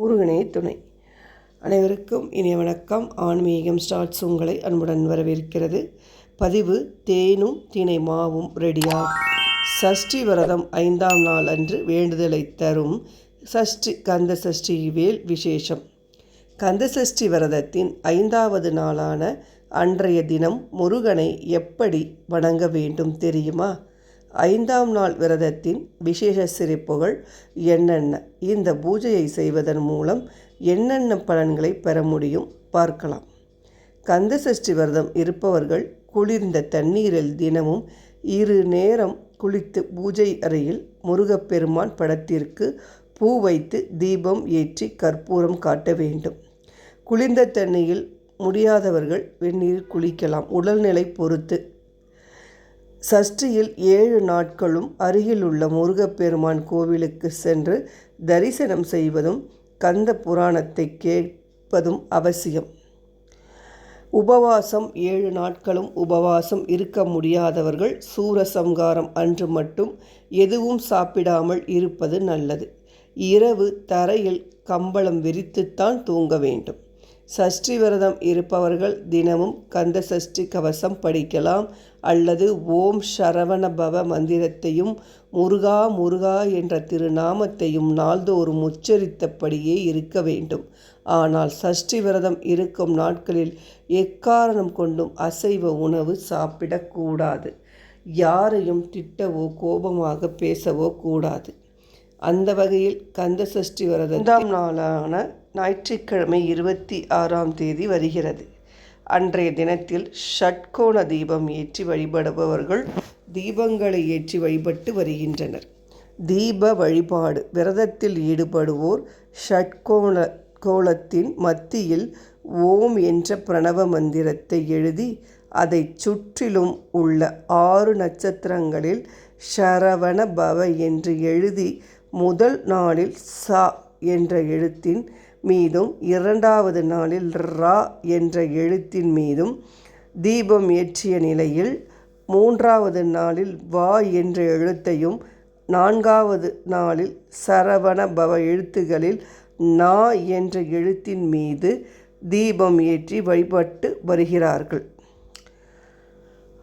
முருகனே துணை. அனைவருக்கும் இனிய வணக்கம். ஆன்மீகம் ஸ்டார்ட்ஸ் உங்களை அன்புடன் வரவேற்கிறது. பதிவு தேனும் தினை மாவும் ரெடியா? சஷ்டி விரதம் ஐந்தாம் நாள் அன்று வேண்டுதலை தரும் சஷ்டி கந்த சஷ்டி வேல் விசேஷம். கந்த சஷ்டி விரதத்தின் ஐந்தாவது நாளான அன்றைய தினம் முருகனை எப்படி வணங்க வேண்டும் தெரியுமா? ஐந்தாம் நாள் விரதத்தின் விசேஷ சிறப்புகள் என்னென்ன? இந்த பூஜையை செய்வதன் மூலம் என்னென்ன பலன்களை பெற முடியும்? பார்க்கலாம். கந்த சஷ்டி விரதம் இருப்பவர்கள் குளிர்ந்த தண்ணீரில் தினமும் இரு நேரம் குளித்து பூஜை அறையில் முருகப்பெருமான் படத்திற்கு பூ வைத்து தீபம் ஏற்றி கற்பூரம் காட்ட வேண்டும். குளிர்ந்த தண்ணியில் முடியாதவர்கள் வெந்நீர் குளிக்கலாம். உடல்நிலை பொறுத்து சஷ்டியில் ஏழு நாட்களும் அருகிலுள்ள முருகப்பெருமான் கோவிலுக்கு சென்று தரிசனம் செய்வதும் கந்த புராணத்தை கேட்பதும் அவசியம். உபவாசம் ஏழு நாட்களும் உபவாசம் இருக்க முடியாதவர்கள் சூரசம்காரம் அன்று மட்டும் எதுவும் சாப்பிடாமல் இருப்பது நல்லது. இரவு தரையில் கம்பளம் விரித்துத்தான் தூங்க வேண்டும். சஷ்டி விரதம் இருப்பவர்கள் தினமும் கந்த சஷ்டி கவசம் படிக்கலாம் அல்லது ஓம் சரவண பவ மந்திரத்தையும் முருகா முருகா என்ற திருநாமத்தையும் நாள்தோறும் உச்சரித்தபடியே இருக்க வேண்டும். ஆனால் சஷ்டி விரதம் இருக்கும் நாட்களில் எக்காரணம் கொண்டும் அசைவ உணவு சாப்பிடக்கூடாது. யாரையும் திட்டவோ கோபமாக பேசவோ கூடாது. அந்த வகையில் கந்த சஷ்டி விரதம் நாளான ஞாயிற்றுக்கிழமை இருபத்தி ஆறாம் தேதி வருகிறது. அன்றைய தினத்தில் ஷட்கோண தீபம் ஏற்றி வழிபடுபவர்கள் தீபங்களை ஏற்றி வழிபட்டு வருகின்றனர். தீப வழிபாடு விரதத்தில் ஈடுபடுவோர் ஷட்கோண கோலத்தின் மத்தியில் ஓம் என்ற பிரணவ மந்திரத்தை எழுதி அதை சுற்றிலும் உள்ள ஆறு நட்சத்திரங்களில் ஷரவண பவ என்று எழுதி முதல் நாளில் சா என்ற எழுத்தின் மீதும் இரண்டாவது நாளில் ரா என்ற எழுத்தின் மீதும் தீபம் ஏற்றிய நிலையில் மூன்றாவது நாளில் வா என்ற எழுத்தையும் நான்காவது நாளில் சரவண பவ எழுத்துகளில் நா என்ற எழுத்தின் மீது தீபம் ஏற்றி வழிபட்டு வருகிறார்கள்.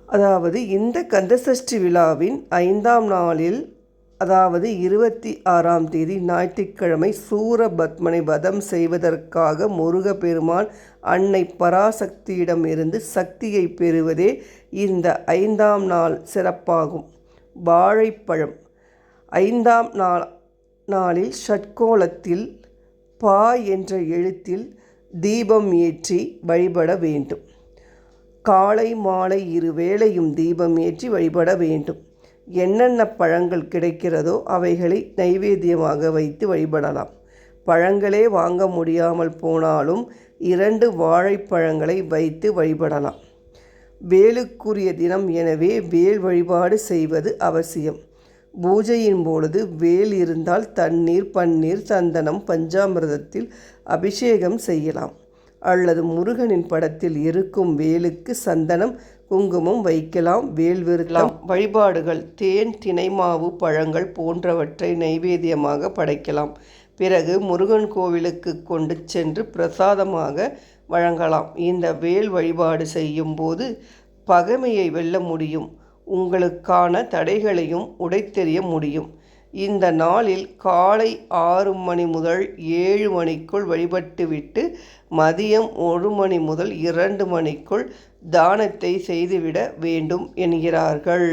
அதாவது இந்த கந்தசஷ்டி விழாவின் ஐந்தாம் நாளில் அதாவது இருபத்தி ஆறாம் தேதி ஞாயிற்றுக்கிழமை சூரபத்மனை வதம் செய்வதற்காக முருகப்பெருமான் அன்னை பராசக்தியிடம் இருந்து சக்தியை பெறுவதே இந்த ஐந்தாம் நாள் சிறப்பாகும். வாழைப்பழம். ஐந்தாம் நாள் நாளில் ஷட்கோலத்தில் பா என்ற எழுத்தில் தீபம் ஏற்றி வழிபட வேண்டும். காலை மாலை இரு வேளையும் தீபம் ஏற்றி வழிபட வேண்டும். என்னென்ன பழங்கள் கிடைக்கிறதோ அவைகளை நைவேத்தியமாக வைத்து வழிபடலாம். பழங்களே வாங்க முடியாமல் போனாலும் இரண்டு வாழைப்பழங்களை வைத்து வழிபடலாம். வேலுக்குரிய தினம் எனவே வேல் வழிபாடு செய்வது அவசியம். பூஜையின் பொழுது வேல் இருந்தால் தண்ணீர் பன்னீர் சந்தனம் பஞ்சாமிரதத்தில் அபிஷேகம் செய்யலாம். அல்லது முருகனின் படத்தில் இருக்கும் வேலுக்கு சந்தனம் குங்குமம் வைக்கலாம் வேல் விருத்தலாம் வழிபாடுகள் தேன் தினைமாவு பழங்கள் போன்றவற்றை நைவேத்தியமாக படைக்கலாம். பிறகு முருகன் கோவிலுக்கு கொண்டு சென்று பிரசாதமாக வழங்கலாம். இந்த வேல் வழிபாடு செய்யும் போது பகைமையை வெல்ல முடியும். உங்களுக்கான தடைகளையும் உடைத்தெறிய முடியும். இந்த நாளில் காலை ஆறு மணி முதல் ஏழு மணிக்குள் வழிபட்டுவிட்டு மதியம் ஒரு மணி முதல் இரண்டு மணிக்குள் தானத்தை செய்துவிட வேண்டும் என்கிறார்கள்.